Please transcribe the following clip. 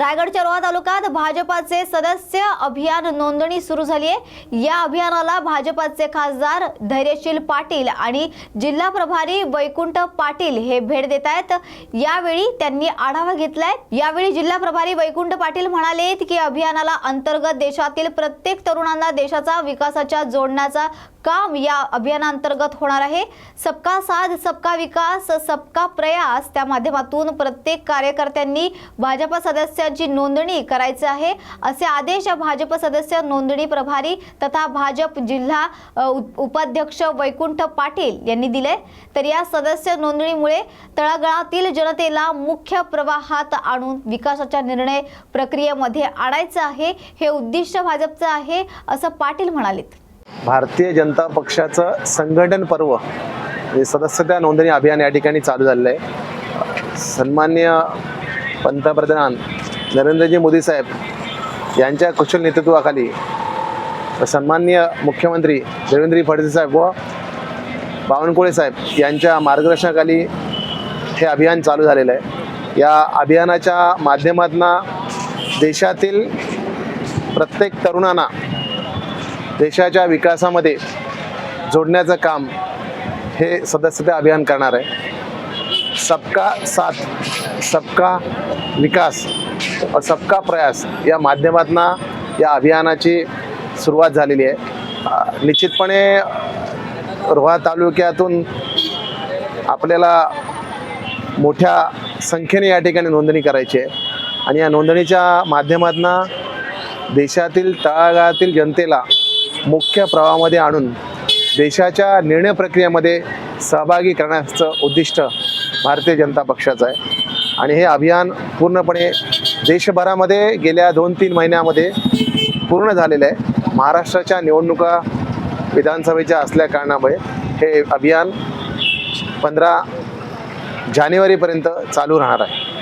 रायगडच्या रोहा तालुक्यात भाजपाचे सदस्य अभियान नोंदणी सुरू झाली आहे. या अभियानाला भाजपाचे खासदार धैर्यशील पाटील आणि जिल्हा प्रभारी वैकुंठ पाटील हे भेट देत आहेत. यावेळी त्यांनी आढावा घेतलाय. यावेळी जिल्हा प्रभारी वैकुंठ पाटील म्हणाले की अभियानाला अंतर्गत देशातील प्रत्येक तरुणांना देशाचा विकासाच्या जोडण्याचा काम या अभियानांतर्गत होणार आहे. सबका साथ सबका विकास सबका प्रयास त्या माध्यमातून प्रत्येक कार्यकर्त्यांनी भाजप सदस्यांची नोंदणी करायची आहे. असे आदेश भाजप सदस्य नोंदणी प्रभारी तथा भाजप जिल्हा उप- उपाध्यक्ष वैकुंठ पाटील यांनी दिले. तर या सदस्य नोंदणीमुळे तळागाळातील जनतेला मुख्य प्रवाहात आणून विकासाच्या निर्णय प्रक्रियेमध्ये आणायचं आहे. हे उद्दिष्ट भाजपचं आहे असं पाटील म्हणालेत. भारतीय जनता पक्षाचं संघटन पर्व सदस्यता नोंदणी अभियान या ठिकाणी चालू झालेलं आहे. सन्मान्य पंतप्रधान नरेंद्रजी मोदी साहेब यांच्या कुशल नेतृत्वाखाली सन्माननीय मुख्यमंत्री देवेंद्र फडणवीस साहेब व बावनकुळे साहेब यांच्या मार्गदर्शनाखाली हे अभियान चालू झालेलं आहे. या अभियानाच्या माध्यमातून देशातील प्रत्येक तरुणांना देशाच्या विकासामध्ये जोडण्याचं काम हे सदस्यता अभियान करणार आहे. सबका साथ सबका विकास और सबका प्रयास या माध्यमातून या अभियानाची सुरुवात झालेली आहे. निश्चितपणे रोहा तालुक्यातून आपल्याला मोठ्या संख्येने या ठिकाणी नोंदणी करायची आहे. आणि या नोंदणीच्या माध्यमातून देशातील तळागाळातील जनतेला मुख्य प्रवाहामध्ये आणून देशाच्या निर्णय प्रक्रियेमध्ये सहभागी करण्याचं उद्दिष्ट भारतीय जनता पक्षाचं आहे. आणि हे अभियान पूर्णपणे देशभरामध्ये गेल्या दोन तीन महिन्यामध्ये पूर्ण झालेलं आहे. महाराष्ट्राच्या निवडणुका विधानसभेच्या असल्या कारणामुळे हे अभियान पंधरा जानेवारीपर्यंत चालू राहणार आहे.